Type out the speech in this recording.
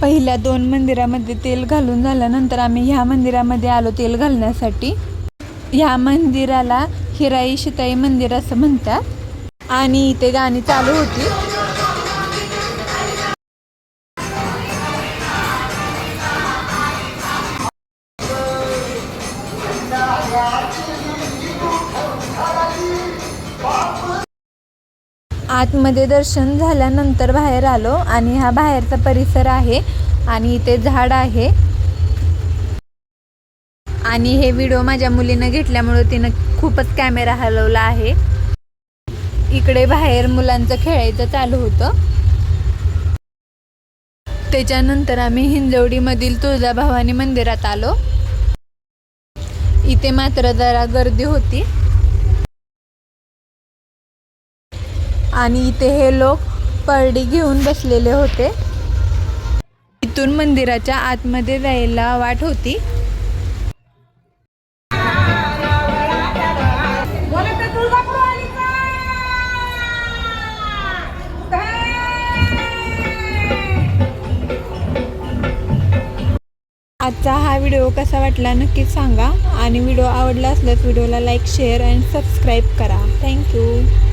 पहिल्या दोन मंदिरामध्ये तेल घालून झाल्यानंतर आम्ही ह्या मंदिरामध्ये आलो तेल घालण्यासाठी. ह्या मंदिराला हिराई शिताई मंदिर असं म्हणतात. आणि इथे गाणी चालू होती. आतमध्ये दर्शन झाल्यानंतर बाहेर आलो आणि हा बाहेरचा परिसर आहे आणि इथे झाड आहे. आणि हे व्हिडिओ माझ्या मुलीनं घेतल्यामुळं तिनं खूपच कॅमेरा हलवला आहे. इकडे बाहेर मुलांचं खेळायचं चालू होतं. त्याच्यानंतर आम्ही हिंजवडीमधील तुळजाभवानी मंदिरात आलो. इथे मात्र जरा गर्दी होती. आणि इथे हे लोक परडी घेऊन बसलेले होते. इथून मंदिराच्या आतमध्ये जायला वाट होती. आजचा हा व्हिडिओ कसा वाटला नक्कीच सांगा. आणि व्हिडिओ आवडला असल्यास व्हिडिओला लाईक शेअर अँड सबस्क्राईब करा. Thank you.